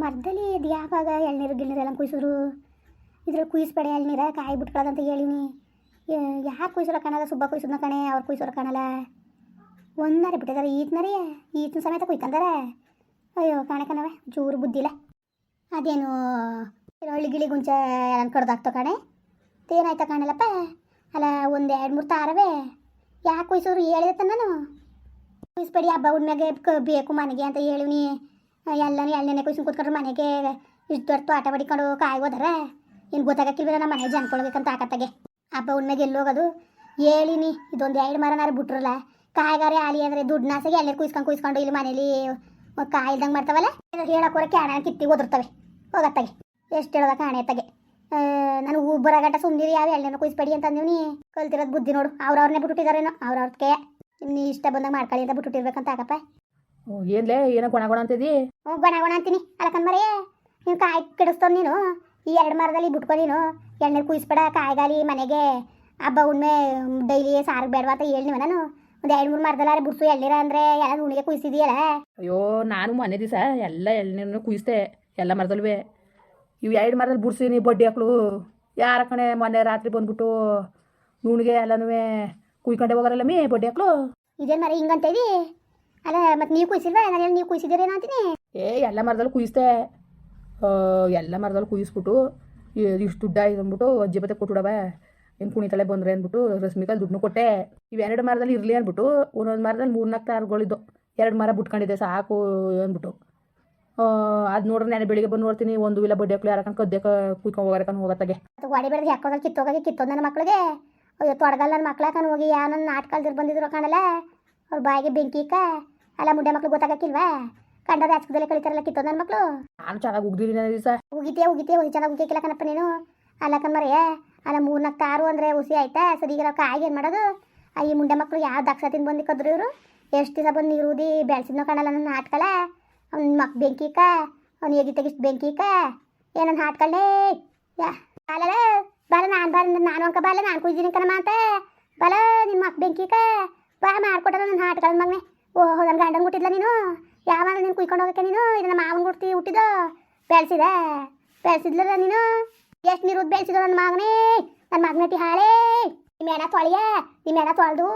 ಮರದಲ್ಲಿ ಇದು ಯಾವಾಗ ಎಳ್ನೀರು ಗಿಳ್ನೀರೆಲ್ಲ ಕುಯ್ಸಿದ್ರು. ಇದ್ರಲ್ಲಿ ಕುಯ್ಸ್ಬೇಡ ಎಳ್ನೀರ, ಕಾಯಿ ಬಿಟ್ಕೊಳ್ಳೋದಂತ ಹೇಳಿನಿ. ಯಾರು ಕುಯ್ಸೋರ ಕಾಣಲ್ಲ, ಸುಬ್ಬ ಕುಯ್ಸೋದ್ನ ಕಣೆ, ಅವ್ರು ಕುಯ್ಸೋರ ಕಾಣಲ್ಲ. ಒಂದಾರೆ ಬಿಟ್ಟಿದ್ದಾರೆ ಈತ್ನರಿ? ಈತನ ಸಮೇತ ಕುಯ್ಕಂದಾರೆ? ಅಯ್ಯೋ ಕಾಣಕನವೆ ಜೂರು ಬುದ್ಧಿಲ್ಲ ಅದೇನು ಹಳ್ಳಿ ಗಿಳಿ ಗುಂಚ ಎಲ್ಲ ಕಡ್ದಾಕ್ತೋ ಕಣೆ? ಏನಾಯ್ತ ಕಾಣಲ್ಲಪ್ಪ? ಅಲ್ಲ ಒಂದು ಎರಡು ಮೂರು ತಾರವೇ. ಯಾಕೆ ಕುಯ್ಸೋರು? ಹೇಳಿದತ್ತ ನಾನು ಕುಯ್ಸ್ಬೇಡಿ, ಹಬ್ಬ ಹುಣ್ಣಿಮೆಗೆ ಕ- ಬೇಕು ಮನೆಗೆ ಅಂತ ಹೇಳಿವ್ನಿ ಎಲ್ಲನೂ ಎಳ್ಳೆಣ್ಣೆ ಕುಯ್ಸ್ಕೊಂಡು ಕೂತ್ಕೊಂಡ್ರೆ ಮನೆಗೆ ಇಷ್ಟು ದೊಡ್ಡ ತೋಟ ಬಡಿಕೊಂಡು ಕಾಯಿ ಹೋದಾರ ಏನು ನಮ್ಮ ಮನೆ ಜನ್ಕೊಳ್ಬೇಕಂತ ಆಕತ್ತಾಗೆ. ಹಬ್ಬ ಹುಣ್ಣಿಮೆಗೆ ಎಲ್ಲಿ ಹೋಗೋದು? ಹೇಳಿನಿ ಇದೊಂದು ಎರಡು ಮರನಾರು ಬಿಟ್ರಲ್ಲ, ಕಾಯಿಗಾರೆ ಆಲಿ ಅಂದರೆ ದುಡ್ಡು ನಾಸಿಗೆ ಎಳ್ನೀರು ಕುಯ್ಸ್ಕೊಂಡು ಕುಯ್ಸ್ಕೊಂಡು ಇಲ್ಲಿ ಮನೇಲಿ ಕಾಯಿ ಇಲ್ದಂಗೆ ಮಾಡ್ತಾವಲ್ಲ ಹೇಳಕ್ಕೆ ಹೊರ ಕ್ಯಾಣ ಕಿತ್ತಿ ಓದಿರ್ತವೆ ಹೋಗತ್ತಾಗೆ. ಎಷ್ಟು ಹೇಳೋದ ಕಾಣೆ ತಗೆ ನಾನು ಹೂ ಗಂಟ ಸುಮ್ಮನಿರಿ ಯಾವ ಎಳ್ಳೆನೋ ಕುಯ್ಸ್ಬೇಡಿ ಅಂತ ನೀ. ಕಲ್ತಿರೋದು ಬುದ್ಧಿ ನೋಡು ಅವ್ರವ್ರನ್ನೇ ಬಿಟ್ಬಿಟ್ಟಿದಾರೇನೋ ಅವ್ರವ್ರಕ್ಕೆ ನೀ ಇಷ್ಟ ಬಂದಾಗ ಮಾಡ್ಕೊಳ್ಳಿ ಅಂತ ಬಿಟ್ಬಿಟ್ಟಿರ್ಬೇಕಂತ ಆಕಪ್ಪ. ಓ ಏನ್ಲೇ ಏನೋ ಗೊಣ ಗೊಣ ಅಂತಿದಿ ಹ್ಞೂ ಗೊಣ ಗೊಣ ಅಂತೀನಿ. ಅಲಕನ್ ನೀವು ಕಾಯಿ ಕೆಡಿಸ್ತವ್ ನೀನು? ಈ ಎರಡು ಮರದಲ್ಲಿ ಬಿಟ್ಕೊ ನೀನು? ಎಣ್ಣೆ ಕುಯಿಸ್ಬೇಡ ಕಾಯಿಗಾಲಿ ಮನೆಗೆ. ಹಬ್ಬ ಉಣ್ಮೆ ಡೈಲಿ ಸಾರು ಬೇಡವಾ ಅಂತ ಹೇಳಿ ನಾನು ಒಂದು ಎರಡು ಮೂರು ಮರದಲ್ಲಾರೆ ಬಿಡ್ಸು ಎಳ್ನೀರ ಅಂದ್ರೆ ಎಲ್ಲ ನುಣಿಗೆ ಕುಯ್ಸಿದೀಯಲ್ಲ? ಅಯ್ಯೋ ನಾನು ಮನೆ ದಿವಸ ಎಲ್ಲ ಎಳ್ನೀರನ್ನು ಕುಯಿಸ್ದೆ ಎಲ್ಲ ಮರದಲ್ವೇ. ಇವು ಎರಡು ಮರದಲ್ಲಿ ಬಿಡ್ಸೀನಿ ಬಡ್ಡಿ ಹಾಕ್ಳು ಯಾರ ಕಣೆ ಮೊನ್ನೆ ರಾತ್ರಿ ಬಂದ್ಬಿಟ್ಟು ನುಣ್ಗೆ ಎಲ್ಲನೂ ಕುಯ್ಕೊಂಡೆ ಹೋಗಾರಲ್ಲ ಮೀ ಬಡ್ಡಿ ಹಾಕ್ಳು ಇದೇನು ಮರ ಹಿಂಗಂತ ಇದಿ? ಅಲ್ಲ ಮತ್ತೆ ನೀವು ಕುಯ್ಸಿಲ್ವಾ? ನಾನು ನೀವು ಕುಯ್ಸಿದ್ದೀರೇನೋ ಅಂತೀನಿ. ಏ ಎಲ್ಲ ಮರದಲ್ಲಿ ಕುಯ್ಸ್ತೆ ಎಲ್ಲ ಮರದಲ್ಲಿ ಕುಯಿಸ್ಬಿಟ್ಟು ಇಷ್ಟು ದುಡ್ಡು ಆಯ್ತು ಅಂದ್ಬಿಟ್ಟು ಅಜ್ಜಿ ಬತ್ತೆ ಕೊಟ್ಬಿಡವ ಏನು ಕುಣಿತಲೆ ಬಂದ್ರೆ ಅಂದ್ಬಿಟ್ಟು ರಶ್ಮಿಕಾ ದುಡ್ಡು ಕೊಟ್ಟೆ. ಇವೆರಡು ಮರದಲ್ಲಿ ಇರಲಿ ಅಂದ್ಬಿಟ್ಟು ಒಂದೊಂದು ಮರದಲ್ಲಿ ಮೂರ್ನಾಲ್ಕು ತಾರುಗಳಿದ್ದು. ಎರಡು ಮರ ಬಿಟ್ಕೊಂಡಿದ್ದೆ ಸಾಕು ಅಂದ್ಬಿಟ್ಟು. ಅದು ನೋಡ್ರೆ ನಾನು ಬೆಳಿಗ್ಗೆ ಬಂದು ನೋಡ್ತೀನಿ ಒಂದು ಇಲ್ಲ ಬಡ್ಡಿ ಹಾಕ್ಲು ಯಾರಕಂಡು ಕದ್ದೆ ಕುಯ್ಕೊಂಡು ಹೋಗಾರಕಂಡು ಹೋಗತ್ತಾಗೆ. ಗಾಡಿ ಬೆಳೆದು ಹಾಕೋದ್ರಲ್ಲಿ ಕಿತ್ತೋಗಿ ಕಿತ್ತೋದು ನನ್ನ ಮಕ್ಳಿಗೆ. ಅಯ್ಯೋ ತೊಡಗಲ್ಲ ನನ್ನ ಮಕ್ಳಕನ್ ಹೋಗಿ ಯಾವ ನನ್ನ ನಾಟಕಲ್ದಿರ್ ಬಂದಿದ್ರು ಕಾಣಲ್ಲ. ಅವ್ರ ಬಾಯಿಗೆ ಬೆಂಕಿ ಇಕ್ಕ ಅಲ್ಲ ಮುಂಡೆ ಮಕ್ಳು ಗೊತ್ತಾಗಕ್ಕಿಲ್ವಾ? ಕಂಡ ರಾಜಕೀಯದಲ್ಲೇ ಕಳಿತಾರಲ್ಲ ಕಿತ್ತೋ ನನ್ನ ಮಕ್ಳು. ನಾನು ಚೆನ್ನಾಗಿ ಉಗ್ದಿದ್ದೀನಿ ನನ್ನ ದಿವಸ. ಉಗಿತೀಯ ಉಗಿತೀಯ ಒಂದು ಚೆನ್ನಾಗಿ ಉಗಿಕಿಲ್ಲ ಕಣಪ್ಪ ನೀನು. ಅಲ್ಲಕನ್ ಕಣ್ಮರಿಯ ಅಲ್ಲ ಮೂರ್ನಾಲ್ಕು ತಾರು ಅಂದರೆ ಹುಸಿ ಆಯ್ತಾ? ಸರಿ ಈಗ ರೊಕ್ಕ ಆಗಿ ಏನು ಮಾಡೋದು? ಆ ಈ ಮುಂಡೆ ಮಕ್ಳು ಯಾವ ದಕ್ಷತಿಂದ ಬಂದು ಕದ್ರು ಇವರು? ಎಷ್ಟು ದಿವಸ ಬಂದು ನೀರು ಊದಿ ಬೆಳೆಸಿದ್ನೋ ಕಾಣಲ್ಲ ನನ್ನ ನಾಟ್ಕಲ್ಲ ಅವ್ನ ಮಕ್ ಬೆಂಕಿಕ ಅವ್ನು ಹೇಗಿ ತೆಗಿಷ್ಟು ಬೆಂಕಿಕ ಏನನ್ನ ಹಾಟ್ಕಳ್ಳೇ? ಯಾ ಬಾಲಲ ಬಾಲ ನಾನು ಬಾಲ ನಾನು ಅಂಕ ಬಾಲ ನಾನು ಕುಯ್ದಿನಿ ಕಣಮ್ಮ ಅಂತ. ಬಾಲ ನಿಮ್ಮ ಮಕ್ ಬೆಂಕಿಕ ಬಾ ಮಾಡ್ಕೊಟ್ಟ ನನ್ನ ಹಾಟ್ಕಳ ಮಗನೆ. ಓಹೋ ನನ್ನ ಗಂಡನ ಹುಟ್ಟಿದ್ಲ ನೀನು? ಯಾವಾಗ ನೀನು ಕುಯ್ಕೊಂಡು ಹೋಗಕ್ಕೆ ನೀನು? ಇದನ್ನ ಮಾವನ ಹುಟ್ಟಿ ಹುಟ್ಟಿದ ಬೆಳ್ಸಿದೆ? ಬೆಳೆಸಿದ್ಲಲ್ಲ ನೀನು? ಎಷ್ಟು ನೀರು ಬೆಳೆಸಿದ ನನ್ನ ಮಗನೇ ನನ್ನ ಮಗನಟ್ಟಿ ಹಾಳೆ? ನಿಮ್ಮ ಎಣ ತೊಳೆಯ? ನಿಮ್ಮ ಎಣ ತೊಳೆದು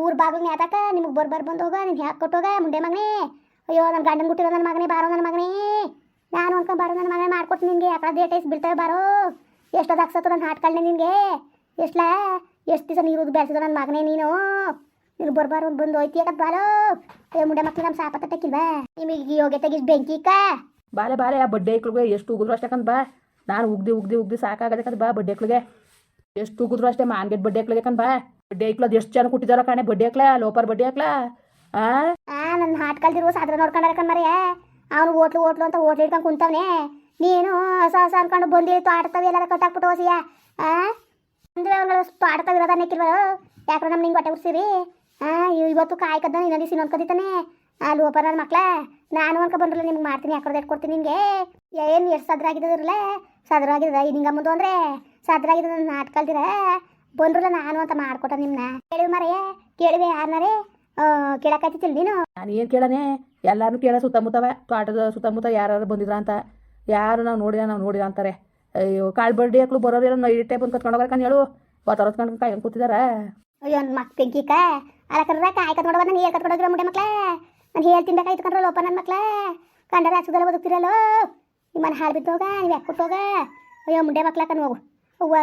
ಊರ್ ಬಾಗಿಲು ಮ್ಯಾತಾಕ ನಿಮಗೆ ಬರ್ ಬರ್ ಬಂದು ಹೋಗ, ನೀನು ಹ್ಯಾಕ್ ಕೊಟ್ಟೋಗ ಮುಂಡೆ ಮಗನೇ? ಅಯ್ಯೋ ನನ್ನ ಗಂಡನ ಹುಟ್ಟಿರೋ ನನ್ನ ಮಗನೇ, ಬಾರೋ ನನ್ನ ಮಗನೇ? ನಾನು ಅನ್ಕೊಂಡ್ ಬಾರೋ ನನ್ನ ಮಗನೇ ಮಾಡ್ಕೊಟ್ಟು ನಿನಗೆ ಯಾಕಡೆ ಡೇಟ್ ಐಸ್ ಬೀಳ್ತವೆ ಬಾರೋ? ಎಷ್ಟೊದು ಹಾಕ್ಸತ್ತು ನನ್ನ ಹಾಟ್ಕಳ್ಳೆ ನಿನಗೆ? ಎಷ್ಟಲ? ಎಷ್ಟು ದಿವಸ ನೀರು ಬೆಳೆಸಿದ ನನ್ನ ಮಗನೇ ನೀನು? ನೀನು ಬರ್ಬಾರ ಬಂದು ಹೋಯ್ತಿಯಾಕ ಬಾಲೋ. ಏ ಮುಂಡೆ ಮಕ್ಳು ನಮ್ಮ ಸಾಪತ್ತ ತಕ್ಕಿಲ್ವಾ? ನಿಮಗೆ ಯೋಗ್ಯತೆ ತೆಗಿಸ್ ಬೆಂಕಿ ಕಾ ಬಾಲೆ ಬಾಲೆ ಆ ಬಡ್ಡೆ ಇಕ್ಳಿಗೆ ಎಷ್ಟು ಉಗಿದ್ರು ಅಷ್ಟಕ್ಕಂತ ಬಾ. ನಾನು ಉಗ್ದಿ ಉಗ್ದಿ ಉಗ್ದಿ ಸಾಕಾಗದಕ್ಕಂತ ಬಾ ಬಡ್ಡೆ ಇಕ್ಳಿಗೆ ಎಷ್ಟು ಉಗಿದ್ರು ಅಷ್ಟೇ ಮಾನ್ಗೆಟ್ ಬಡ್ಡೆ ಇಕ್ಳಿಗೆ ಕಂದ್ ಬಾ. ಬಡ್ಡೆ ಐಕ್ಳು ಎಷ್ಟು ಜನ ಕೊಟ್ಟಿದಾರ ಕಾಣೆ ಬಡ್ಡೆ ಹಾಕ್ಲಾ ಲೋಪರ್ ಬಡ್ಡೆ ಹಾಕ್ಲಾ ಆ? ನನ್ನ ಹಾಟ್ ಕಲ್ದಿರುವ ಸಾದ್ರ ನೋಡ್ಕೊಂಡಾರ ಕಣ್ಮರೆಯ ಅವನು ಓಟ್ಲು ಓಟ್ಲು ಅಂತ ಓಟ್ಲು ಹಿಡ್ಕೊಂಡು ಕುಂತವನೆ. ನೀನು ಹೊಸ ಹೊಸ ಅನ್ಕೊಂಡು ಬಂದಿ ಎಲ್ಲರ ಎಲ್ಲಾರ ಕಟ್ಟಾಕ್ಬಿಟ್ಟು ಹೋಸಿಯ ಆ? ಅಂದ್ರೆ ಅವ್ಗಳು ತೋಟತವ ಇರೋದ ಅನ್ನಕ್ಕಿಲ್ವಲ್ಲ ಯಾಕ್ರೆ ನಮ್ಮ ನಿಂಗೆ ಹೊಟ್ಟೆ ಉರ್ಸಿರಿ ಇವತ್ತು ಕಾಯಿ ಕದ್ದ ಇನ್ನೊಂದು ದಿವಸ ಇನ್ನೊಂದು ಕದಿತಾನೆ. ಅಲ್ಲಿ ಲೋಪರ್ ನನ್ನ ಮಕ್ಳ, ನಾನು ಅನ್ಕೊ ಬಂದ್ರಲ್ಲ ನಿಮ್ಗೆ ಮಾಡ್ತೀನಿ ಯಾಕಡೆ ಕೊಡ್ತೀನಿ ನಿಮಗೆ? ಏನು ಎಷ್ಟು ಸದ್ರ ಆಗಿದ್ರಲ್ಲ ಸದ್ರ ಆಗಿದ ಹಿಂಗೆ ಮುಂದೆ ಅಂದ್ರೆ ಸದ್ರ ಆಗಿದ ನಾನು ನಾಟ್ ಕಲ್ದಿರ ಬಂದ್ರಲ್ಲ ನಾನು ಅಂತ ಮಾಡ್ಕೊಟ್ಟ ನಿಮ್ಮನ್ನ ಕೇಳಿವಿ ಮರೆಯ ಕೇಳಿವೆ ಯಾರನ್ನಾರೇ ಕೇಳಕ್ಕಾಯ್ತಿಲ್ಲ ನೀನು? ನಾನು ಏನು ಕೇಳನೆ? ಎಲ್ಲಾರು ಕೇಳ, ಸುತ್ತಮುತ್ತವ, ತೋಟದ ಸುತ್ತಮುತ್ತ ಯಾರು ಬಂದಿದ್ರ ಅಂತ. ಯಾರು ನಾವು ನೋಡಿದ ನಾವು ನೋಡಿದ ಅಂತಾರೆ. ಅಯ್ಯೋ, ಕಾಳು ಬಡ್ಡಿ ಹಾಕ್ಲು ಬರೋರು ನೈಡ್ ಟೈಪ್ ಕತ್ಕೊಂಡು ಹೋಗ್ಬೇಕಂತ ಹೇಳು. ಹೊತ್ಕೊಂಡು ಕಾಯ್ಕೊಂಡು ಕೂತಿದಾರ. ಅಯ್ಯೋ ನನ್ನ ಮಕ್ ಅಲ್ಲ ಕರ್ರ ಕಾಯಿ ಕತ್ಕೊಂಡು ಹೋಗೋದು ನಾನು ಹೇಳಿ ಮುಂಡೆ ಮಕ್ಳ. ನಾನು ಹೇಳಿ ತಿನ್ಬೇಕಾಯ್ತು ಕಣ್ರ ಒಪ್ಪ ನನ್ನ ಮಕ್ಳ. ಕಂಡರ ಹಚ್ಚದಲ್ಲ ಬದುಕ್ತಿರಲ್ಲೋ. ನಿಮ್ಮನ್ನ ಹಾಳು ಬಿದ್ದೋಗ, ನೀವು ಯಾಕೆ ಹೋಗ ಅಯ್ಯೋ, ಮುಂಡೆ ಮಕ್ಳ ಕಣ್ ಹೋಗು. ಅವ್ವ,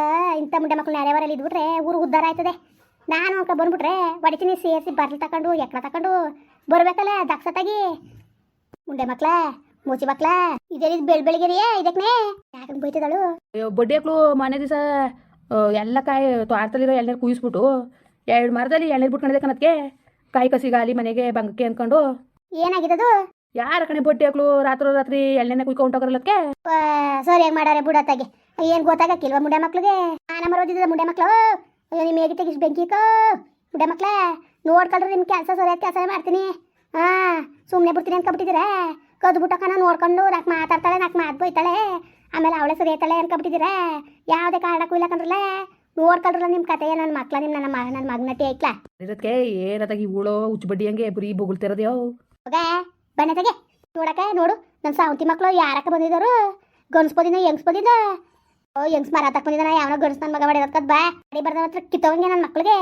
ಇಂಥ ಮುಂಡೆ ಮಕ್ಳು ಯಾರ್ಯಾವರಲ್ಲಿ ಇದ್ಬಿಟ್ರೆ ಊರು ಉದ್ದಾರ ಆಯ್ತದೆ. ನಾನು ಅವ್ಕ ಬಂದ್ಬಿಟ್ರೆ ಬಡಿತೀನಿ, ಸೇರಿಸಿ ಬರ್ಲಿ ತಕೊಂಡು ಎಕ್ಕಳ ಬರಬೇಕಲ್ಲ ಬರ್ಬೇಕಲ್ಲ ದಕ್ಷತಾಗಿ ಮುಂಡೆ ಮಕ್ಳ, ಮೂಚಿ ಮಕ್ಳ. ಇದೇ ಬೆಳ್ ಬೆಳಿಗ್ಗೆರಿಯೇ ಇದಕ್ಕೆ ಯಾಕಂಗ್ ಬೈತದಳು ಅಯ್ಯೋ, ಬಡ್ಡಿ ಮನೆ ದಿವಸ ಎಲ್ಲ ಕಾಯಿ ತೋಟದಲ್ಲಿರೋ ಎಲ್ಲರೂ ಕುಯಿಸ್ಬಿಟ್ಟು ಎರಡು ಮರದಲ್ಲಿ ಎಳ್ನೀರು ಬಿಟ್ಕೊಂಡಿದೆ ಕಣದಕ್ಕೆ ಕಾಯಿ ಕಸಿಗಾಲಿ ಮನೆಗೆ ಬಂಗಕ್ಕೆ ಅಂದ್ಕೊಂಡು. ಏನಾಗಿದ್ದದು? ಯಾರ ಕಣೆ ಬೊಟ್ಟಿ ಹಾಕ್ಲು ರಾತ್ರಿ ರಾತ್ರಿ ಎಳ್ನೆನೆ ಕುಯ್ಕೊಂಡು ಸರಿ ಹೆಂಗ್ ಮಾಡಾರೆ ಬುಡತ್ತಾಗೆ ಏನು ಗೊತ್ತಾಗಕ್ಕಿಲ್ವಾ ಮುಂಡೆ ಮಕ್ಳಿಗೆ? ನಾನು ಮರೋದಿದ್ದ ಮುಂಡೆ ಮಕ್ಳು. ಅಯ್ಯೋ ನಿಮ್ಮ ಹೇಗೆ ತೆಗಿಸ್ ಬೆಂಕಿ ಮುಂಡೆ ಮಕ್ಳ ನೋಡ್ಕೊಳ್ರಿ ನಿಮ್ ಕೆಲಸ ಸರಿಯಾದ ಕೆಲಸ ಮಾಡ್ತೀನಿ. ಹಾ ಸುಮ್ನೆ ಬಿಡ್ತೀನಿ ಕದ್ದು ಕದ್ಬಿಟ್ಟಕ್ಕ ನಾನು ನೋಡ್ಕೊಂಡು ನಾಲ್ಕು ಮಾತಾಡ್ತಾಳೆ ನಾಕ್ ಮಾತು ಬೈತಾಳೆ. ಆಮೇಲೆ ಅವಳೆ ಸರಿ ಐತಾಳೆ ಅನ್ಕೊಬಿಟ್ಟಿದ್ದೀರಾ ಯಾವುದೇ ಕಾರಣಕ್ಕೂ ಇಲ್ಲ ಕಣ್ರಲ್ಲ. ನೋಡ್ಕೊಳ್ರಲ್ಲ ನಿಮ್ಮ ಕತೆ ನನ್ನ ಮಕ್ಳ ನಿಮ್ಮ ನನ್ನ ಮ ನನ್ನ ಮಗನಟಿ ಐಕ್ಲಾ ಇದಕ್ಕೆ ಏನದಾಗಿ ಇವಳು ಹುಚ್ಚು ಬಡ್ಡಿ ಹಂಗೆ ಬರೀ ಬೊಗಳ್ತಿರೋದ್ಯೋ? ಹೋಗ ಬಣ್ಣ ತೆಗೆ ನೋಡಕ್ಕ ನೋಡು ನನ್ನ ಸಾವಂತಿ ಮಕ್ಕಳು ಯಾರಕ್ಕ ಬಂದಿದ್ದಾರು? ಗಂಡ್ಸ್ ಹೆಂಗ್ಸ್ಬೋದಿನ ಹೆಂಗ್ಸ್ ಓ ಹೆಂಗ್ಸ್ ಮರ ತಕ್ಕ ಬಂದಿದ್ದಾನ ಯಾವನ ಗಂಡ್ಸ್ ನನ್ನ ಮಗ ಮಾಡಿರೋದ್ಕದ್ ಬಾ. ಅಡಿ ಬರ್ದ ಹತ್ರ ಕಿತ್ತವಂಗೆ ನನ್ನ ಮಕ್ಳಿಗೆ.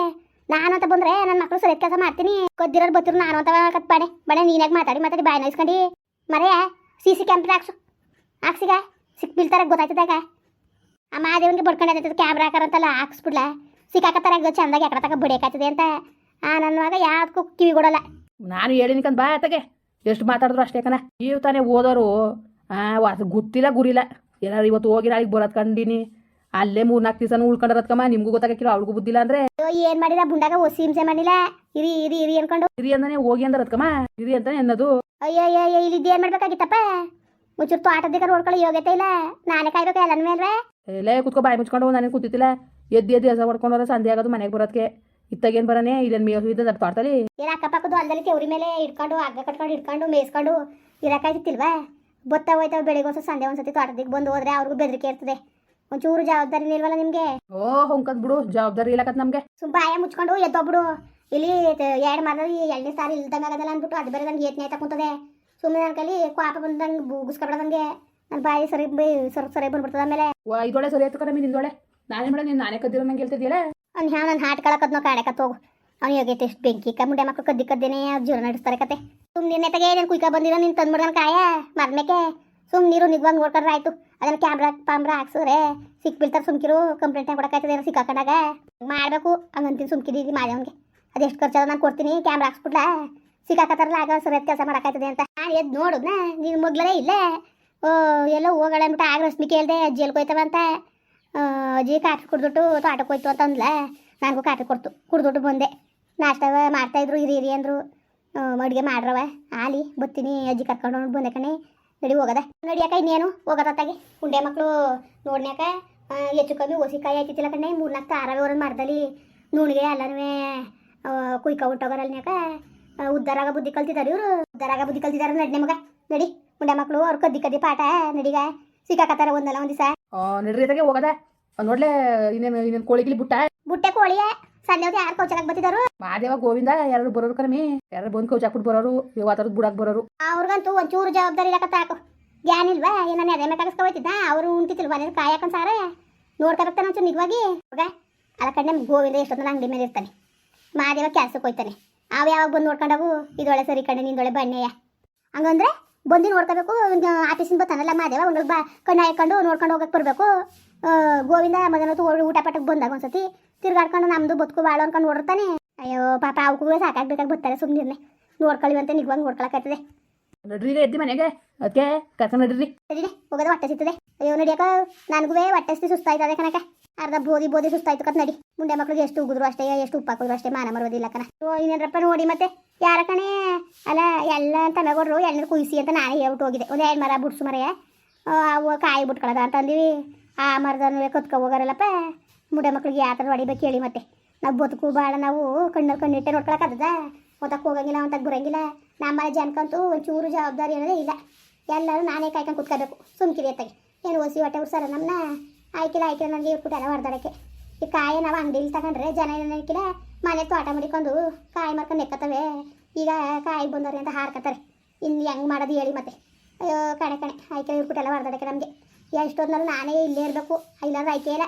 ನಾನು ಅಂತ ಬಂದ್ರೆ ನನ್ನ ಮಕ್ಳು ಸರಿಯಾದ ಕೆಲಸ ಮಾಡ್ತೀನಿ. ಕೊದ್ದಿರೋರು ಬತ್ತಿರು ನಾನು ಅಂತ ಕತ್ ಬಾಡೆ ಬಡೆ ನೀನಾಗ ಮಾತಾಡಿ ಮಾತಾಡಿ ಬಾಯ್ ನೋಯ್ಸ್ಕೊಂಡು ಮರೆಯ ಸಿ ಸಿ ಕ್ಯಾಮ್ರಾ ಹಾಕ್ಸು. ಹಾಕ್ಸಿಗ? ಸಿಕ್ ಬೀಳ್ತಾರೆ ಗೊತ್ತಾಯ್ತದಾಗ ಆ ಮಹಾದೇವನಿಗೆ ಬಡ್ಕೊಂಡು ಕ್ಯಾಮ್ರಾ ಹಾಕಾರಂತಲ್ಲ ಹಾಕ್ಸ್ಬಿಡ್ಲ? ಸಿಕ್ಕಾಕತ್ತಾರ ಚಂದಾಗಿ ಯಾಕಡೆ ತಕ ಬಿಡೇಕಾಯ್ತದೆ ಅಂತ. ಆ ನನ್ನ ಮಗ ಯಾವ್ದಕ್ಕೂ ಕಿವಿ ಕೊಡಲ್ಲ. ನಾನು ಹೇಳಿನಿಕಂದ್ ಬಾ ಆತಗೆ. ಎಷ್ಟು ಮಾತಾಡಿದ್ರು ಅಷ್ಟೇ ಕಣ. ನೀವು ತಾನೇ ಓದೋರು ಅದು ಗೊತ್ತಿಲ್ಲ ಗುರಿಲ್ಲ. ಏನಾದ್ರು ಇವತ್ತು ಹೋಗಿ ನಾಳೆಗೆ ಬರೋದ್ ಕಂಡೀನಿ. ಅಲ್ಲೇ ಮೂರ್ನಾಲ್ಕು ದಿವಸ ಉಳ್ಕೊಂಡರತ್ಕಮ್ಮ ನಿಮ್ಗೂ ಗೊತ್ತಾಗಕ್ಕಿಲ್ಲ ಅವಳಿಗೂ ಬುದ್ದಿಲ್ಲ ಅಂದ್ರೆ. ಏನ್ ಮಾಡಿದ? ಬುಂಡಾಗ ಒಸಿ ಹಿಂಸೆ ಮಾಡಿಲ್ಲ? ಇರಿ ಇರಿ ಇರಿ ಅನ್ಕೊಂಡು. ಇರಿ ಅಂತಾನೆ ಹೋಗಿ ಅಂದ್ರದ್ಕಮ್ಮ ಇರಿ ಅಂತಾನೆ ಅನ್ನೋದು. ಅಯ್ಯ ಅಯ್ಯೋ ಅಯ್ಯೋ ಇಲ್ಲಿ ಏನ್ ಮಾಡ್ಬೇಕಾಗಿತ್ತಪ್ಪ? ಮುಚ್ಚೂರು ತೋಟದಿಕ್ಕ ನೋಡ್ಕೊಳ್ಳೋ ಯೋಗ್ಯತೆ ಇಲ್ಲ. ನಾನೇ ಕಾಯ್ಬೇಕು ಎಲ್ಲ ಮೇಲೆ ಎಲ್ಲೇ ಕುತ್ಕೊ ಬಾಯಿ ಮುಚ್ಕೊಂಡು ನನಗೆ ಕೂತಿತ್ತಿಲ್ಲ ಎದ್ದು ಎದ್ದು ಹೆಸ ಹೊಡ್ಕೊಂಡವ್ರೆ ಸಂಧಿ ಆಗೋದು ಮನೆಗೆ ಬರೋದಕ್ಕೆ ಇತ್ತಾಗೇನು ಬರನೇ? ಇಲ್ಲ ಮೇವು ಇದ್ದ ತೋಟದಲ್ಲಿ ಏನ್ ಅಕ್ಕಪಕ್ಕದ ಹೊಲದಲ್ಲಿ ಕೆವ್ರಿ ಮೇಲೆ ಇಟ್ಕೊಂಡು ಹಗ್ಗ ಕಟ್ಕೊಂಡು ಇಟ್ಕೊಂಡು ಮೇಯಿಸ್ಕೊಂಡು ಇರಕಾಯ್ತಿಲ್ವಾ ಬತ್ತ ಹೋಯ್ತಾವ ಬೆಳಿಗ್ಗೆ ಒಂದ್ಸತಿ ಸಂಜೆ ಒಂದ್ಸತಿ ತೋಟದಿಗೆ ಬಂದು ಹೋದ್ರೆ ಅವ್ರಿಗೂ ಬೆದರಿಕೆ ಇರ್ತದೆ. ಒಂಚೂರು ಜವಾಬ್ದಾರಿ ಇಲ್ವಲ್ಲ ನಿಮ್ಗೆ? ಓ ಹೊಂಕದ್ ಬಿಡು ಜವಾಬ್ದಾರಿ ಇಲ್ಲಕತ್ ನಮಗೆ. ಸುಮ್ ಬಾಯ ಮುಚ್ಕೊಂಡು ಬಿಡು ಇಲ್ಲಿ ಎರಡು ಮರದ ಎಳ್ನೇ ಸಾರಿ ಇಲ್ದಂಗೆ ಆಗದಲ್ಲ ಅಂದ್ಬಿಟ್ಟು ಅದು ಬೇರೆ ನಂಗೆ ಏತ್ನೇ ಕುಂತದೆ. ಸುಮ್ಮನೆ ನನ್ನ ಕೈಲಿ ಕ್ವಾಪ ಬಂದಂಗೆ ಬೂಗಿಸ್ಕೊಬಿಡದಂಗೆ ನನ್ನ ಬಾಯಿ ಸರಿ ಬೈ ಸರ್ ಸರಿ ಬಂದ್ಬಿಡ್ತದ ಆಮೇಲೆ. ಇದೊಳೆ ಸರಿ ಆಯ್ತು ಕಣ ನಿಂದೊಳೆ ನಾನೇ ಮೇಡಮ್ ನೀನು ನಾನೇ ಕದ್ದಿರೋ ನಂಗೆ ಹೇಳ್ತಿದ್ದೀಯಲ್ಲ? ಅವ್ನು ಹ್ಯಾ ನನ್ನ ಹಾಟ್ ಕಳಕದ್ನೋ ಕಾಡೆ ಕಾಡಕ ಹೋಗು ಅವ್ನು ಯೋಗ್ಯತೆ ಎಷ್ಟು ಬೆಂಕಿ ಕ ಮುಂಡೆ ಮಕ್ಕಳು ಕದ್ದಿ ಕದ್ದೇನೆ ಜೀವನ ನಡೆಸ್ತಾರೆ ಕತೆ. ಸುಮ್ಮನೆ ನೆತ್ತಗೆ ನೀನು ಕುಯ್ಕ ಬಂದಿರೋ ನೀನು ತಂದ್ಬಿಡ ನನ್ನ ಕಾಯ? ಮರ್ಮೇಕೆ ಸುಮ್ಮನೆ ನೀರು ನಿಗ್ವಾಗಿ ನೋಡ್ಕೊಂಡ್ರೆ ಆಯ್ತು. ಅದನ್ನ ಕ್ಯಾಮ್ರಾ ಪಾಮ್ರಾ ಹಾಕ್ಸಿದ್ರೆ ಸಿಕ್ಬಿಡ್ತಾರೆ ಸುಮ್ಕಿರು. ಕಂಪ್ಲೇಂಟ್ ಕೊಡಕಾಯ್ತದೆ ಏನೋ ಸಿಕ್ಕಾಕೊಂಡಾಗ? ಮಾಡಬೇಕು. ಹಂಗಂತೀನಿ ಸುಮ್ಕಿದ್ದೀವಿ ಮಾದೇವನ್ಗೆ. ಅದೆಷ್ಟು ಖರ್ಚಾದ ನಾನು ಕೊಡ್ತೀನಿ. ಕ್ಯಾಮ್ರಾ ಹಾಕ್ಸ್ಬಿಡ್ಲ? ಸಿಕ್ಕಾಕತ್ತಾರಲ್ಲ ಆಗ ಸರಿಯಾದ ಕೆಲಸ ಮಾಡಕ್ಕಾಯ್ತದೆ ಅಂತ. ನಾನು ಎದ್ದು ನೋಡುದ್ನ ನೀನು ಮೊದ್ಲೇ ಇಲ್ಲ. ಓ, ಎಲ್ಲೋ ಹೋಗಳೆ ಅಂದ್ಬಿಟ್ಟು ಆಗ ರಶ್ಮಿ ಕೇಳಿದೆ ಅಜ್ಜಿ ಕೊಯ್ತವ ಅಂತ. ಅಜ್ಜಿ ಕಾಫಿ ಕುಡ್ದುಟ್ಟು ತೋಟಕ್ಕೆ ಹೋಯ್ತು ಅಂತ ಅಂದ್ಲ ನನಗೂ ಕಾಫಿ ಕೊಡ್ತು, ಕುಡ್ದುಟ್ಟು ಬಂದೆ. ನಾಷ್ಟವ ಮಾಡ್ತಾಯಿದ್ರು ಇರಿ ಇರಿ ಅಂದರು. ಅಡುಗೆ ಮಾಡ್ರವ, ಆಲಿ, ಬತ್ತೀನಿ, ಅಜ್ಜಿ ಕರ್ಕೊಂಡು ಬಂದೆ ಕಣೆ. ನಡಿ ಹೋಗದ. ನಡಿಯಾಕ ಇನ್ನೇನು? ಹೋಗದತ್ತಾಗಿ ಉಂಡೆ ಮಕ್ಕಳು ನೋಡ್ನ್ಯಾಕ ಹೆಚ್ಚು ಕಮ್ಮಿ ಓಸಿಕಾಯಿ ಆಯ್ತಿತ್ತಿಲ್ಲ ಕಣೆ. ಮೂರ್ನಾಲ್ಕು ತಾರವೆ ಅವ್ರನ್ನ ಮರದಲ್ಲಿ ನೂಣಿಗೆ ಎಲ್ಲನೂ ಕುಯ್ಕ ಹೊಟ್ಟೋಗರಲ್ನ್ಯಾಕ ಉದ್ದಾರಾಗ ಬುದ್ಧಿ ಕಲ್ತಿದ್ದಾರೆ ಇವರು. ಉದ್ದಾರಾಗ ಬುದ್ಧಿ ಕಲ್ತಿದ್ದಾರೆ ನಡಿ ನಿಮಗ ನಡಿ. ಮುಂಡೆ ಮಕ್ಕಳು ಅವ್ರು ಕದ್ದಿ ಕದ್ದಿ ಪಾಠ ನಡಿಗ. ಸಿಕ್ಕಾಕತ್ತಾರ ಒಂದಲ್ಲ ಒಂದ್ ದಿವಸ ನಡ್ರಿತಾಗೆ ಹೋಗದ. ನೋಡ್ಲೆ ಇನ್ನೇನು ಇನ್ನೇನು ಕೋಳಿಗಿಲಿ ಬುಟ್ಟ? ಬುಟ್ಟೆ ಕೋಳಿಯ. ಸಣ್ಣ ಯಾರ ಯಾರು ಕೌಚಕ್ ಬತ್ತಿದಾರು? ಮಾದೇವ ಗೋವಿಂದ ಯಾರು ಬರೋರು ಕರಮಿ ಯಾರು ಬಂದು ಕೌಚಾಕ್ಬಿಟ್ಟು ಬರೋರು? ಯಾವತ್ತಾರ ಬುಡಕ್ ಬರೋರು? ಅವ್ರಿಗಂತೂ ಒಂಚೂರು ಜವಾಬ್ದಾರಿ ಇಲ್ಲಕತ್ತ ಹಾಕು ಜ್ಞಾನ ಇಲ್ವಾ? ಏನ ಎದೆ ಮೇಲೆ ಹೋಯ್ತಿದ್ದ ಅವರು ಉಂಟಿತಿಲ್ವ ನೀನು ಕಾಯಕನ್ ಸಾರ? ನೋಡ್ಕೊಬೇಕಾನೆ ಒಂಚೂರು ನಿಜವಾಗಿ. ಅಲ್ಲ ಕಣ್ಣೆ ಗೋವಿಂದ ಎಷ್ಟೊತ್ತ ಅಂಗಡಿ ಮೇಲೆ ಇರ್ತಾನೆ ಮಾದೇವ ಕೆಲಸಕ್ಕೆ ಹೋಯ್ತಾನೆ. ಅವು ಯಾವಾಗ ಬಂದು ನೋಡ್ಕೊಂಡವು? ಇದೊಳೆ ಸರಿ ಕಣೆ ನಿಂದೊಳೆ ಬಣ್ಣೆಯ. ಹಂಗಂದ್ರೆ ಬಂದು ನೋಡ್ಕೋಬೇಕು ಆಫೀಸಿಂದ ಬರ್ತಾನಲ್ಲ ಮಾದೇವ ಒಂದು ಬಾ ಕಣ್ಣು ಹಾಕೊಂಡು ನೋಡ್ಕೊಂಡು ಹೋಗಕ್ಕೆ ಬರಬೇಕು. ಗೋವಿಂದ ಮಗನ ಊಟ ಪಟ್ಟಕ್ಕೆ ಬಂದಾಗ ಒಂದ್ಸತಿ ತಿರ್ಗಾಡ್ಕೊಂಡು ನಮ್ದು ಬದುಕು ಬಾಳು ಅನ್ಕೊಂಡು ನೋಡಿರ್ತಾನೆ ಅಯ್ಯೋ ಪಾಪ ಅವಕ್ಕೂ ಸಾಕಾಗ್ಬೇಕಾಗಿ ಬರ್ತಾರೆ ಸುಮ್ಮನೆ ನೋಡ್ಕೊಳ್ಳಿವಂತೆ ನಿಜವಾಗಿ ನೋಡ್ಕೊಳಕ್ಕಾಯ್ತದೆ ನಡ್ರಿ ಎದ್ದಿ ಮನೆಗೆ ಅದಕ್ಕೆ ಕರ್ಕೊಂಡು ನಡ್ರಿ ಸರಿ ಹೋಗೋದು ಹೊಟ್ಟೆ ಸಿಗ್ತದೆ. ಅಯ್ಯೋ ನಡಿಯಕ ನನಗೂ ಹೊಟ್ಟೆಸ್ತಿ ಸುಸ್ತಾಯ್ತದೆ ಕನಕ ಅರ್ಧ ಬೋದಿ ಬೋದಿ ಸುಸ್ತಾಯ್ತು ಕತ್ ನಡಿ. ಮುಂಡೆ ಮಕ್ಳಿಗೆ ಎಷ್ಟು ಉಗಿದ್ರು ಅಷ್ಟೇ, ಎಷ್ಟು ಉಪ್ಪು ಹಾಕಿದ್ರು ಅಷ್ಟೇ, ಮಾನ ಮರೋದಿಲ್ಲ ಕಣ. ಓ, ಇನ್ನೇನ್ರಪ್ಪ ನೋಡಿ ಮತ್ತೆ. ಯಾರ ಕಣೆ? ಅಲ್ಲ, ಎಲ್ಲ ತನಗೊಡ್ರು ಎಳ್ನೀರು ಕುಯಿಸಿ ಅಂತ ನಾನೇ ಹೇಳ್ಬಿಟ್ಟು ಹೋಗಿದೆ. ಒಂದು ಎರಡು ಮರ ಬುಡ್ಸು ಮರೆಯ ಅವು ಕಾಯಿ ಬಿಟ್ಕೊಳ್ಳೋದ ಅಂತ ಅಂದಿವಿ. ಆ ಮರದನ್ನು ಕತ್ಕೊ ಹೋಗಾರಲ್ಲಪ್ಪ. ಮುಂಡೆ ಮಕ್ಳಿಗೆ ಯಾವ ಥರ ಹೊಡಿಬೇಕು ಹೇಳಿ ಮತ್ತೆ. ನಾವು ಬದುಕು ಭಾಳ ನಾವು ಕಣ್ಣಲ್ಲಿ ಕಣ್ಣಿಟ್ಟೆ ನೋಡ್ಕೊಳಕ್ಕದ ಓದಕ್ಕೆ ಹೋಗಂಗಿಲ್ಲ ಅಂತಕ್ಕೆ ಬರಂಗಿಲ್ಲ. ನಮ್ಮ ಜನಕ್ಕಂತೂ ಒಂಚೂರು ಜವಾಬ್ದಾರಿ ಅನ್ನೋದೇ ಇಲ್ಲ. ಎಲ್ಲರೂ ನಾನೇ ಕಾಯ್ಕೊಂಡು ಕುತ್ಕೋಬೇಕು. ಸುಮ್ಕಿರಿ ಅತ್ತಾಗೆ ಏನು ಒಸಿ ಹೊಟ್ಟೆ ಉಡ್ಸಾರ ನಮ್ಮನ್ನ ಆಯ್ಕಿಲ್ಲ ಆಯ್ಕಿಲ್ಲ ನನಗೆ ಎಲ್ಲ ಹೊಡೆದಾಡಕ್ಕೆ ಈ ಕಾಯಿ ನಾವು ಅಂಗಡಿಲಿ ತಗೊಂಡ್ರೆ ಜನ ಏನಕ್ಕಿಲ್ಲ ಮನೆ ತೋಟ ಮಾಡಿಕೊಂಡು ಕಾಯಿ ಮಾಡ್ಕೊಂಡು ನೆಕ್ಕತ್ತವೆ. ಈಗ ಕಾಯಿ ಬಂದವ್ರೆ ಅಂತ ಹಾರ್ಕತ್ತಾರೆ. ಇನ್ನು ಹೆಂಗೆ ಮಾಡೋದು ಹೇಳಿ ಮತ್ತೆ. ಅಯ್ಯೋ, ಕಣೆ ಕಣೆ. ಆಯ್ಕೆ ಇಟ್ಬಿಟ್ಟು ಎಲ್ಲ ಹೊಡೆದಾಡಕ್ಕೆ ನಮಗೆ. ಎಷ್ಟೊಂದ್ರೂ ನಾನೇ ಇಲ್ಲೇ ಇರಬೇಕು. ಇಲ್ಲಾಂದ್ರೆ ಆಯ್ಕೆ ಇಲ್ಲ.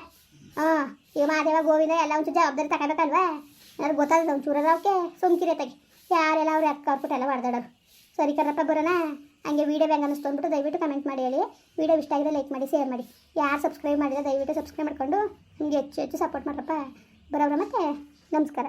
ಹಾಂ ಈಗ ಮಾದೇವ ಗೋವಿಂದ ಎಲ್ಲ ಒಂಚೂರು ಜವಾಬ್ದಾರಿ ತಗೋಬೇಕಲ್ವಾ? ನನಗೆ ಗೊತ್ತಾಗಲ್ಲ ಒಂಚೂರಲ್ಲ ಅವಕ್ಕೆ ಅತ್ತಾಗೆ ಯಾರೆಲ್ಲ ಅವ್ರು ಅಕ್ಕ ಅವ್ರ ಎಲ್ಲ ಹೊಡೆದಾಡೋರು ಸರಿ ಕರಪ್ಪ ಬರೋಣ. ಹಂಗೆ ವೀಡಿಯೋ ಹೆಂಗೆ ಅನ್ನಿಸ್ತು ಅಂದ್ಬಿಟ್ಟು ದಯವಿಟ್ಟು ಕಮೆಂಟ್ ಮಾಡಿ ಹೇಳಿ. ವೀಡಿಯೋ ಇಷ್ಟ ಆಗಿದೆ ಲೈಕ್ ಮಾಡಿ ಶೇರ್ ಮಾಡಿ. ಯಾರು ಸಬ್ಸ್ಕ್ರೈಬ್ ಮಾಡಿದ್ರೆ ದಯವಿಟ್ಟು ಸಬ್ಸ್ಕ್ರೈಬ್ ಮಾಡಿಕೊಂಡು ನಿಮಗೆ ಹೆಚ್ಚು ಹೆಚ್ಚು ಸಪೋರ್ಟ್ ಮಾಡ್ರಪ್ಪ. ಬರೋವ್ರ ಮತ್ತೆ ನಮಸ್ಕಾರ.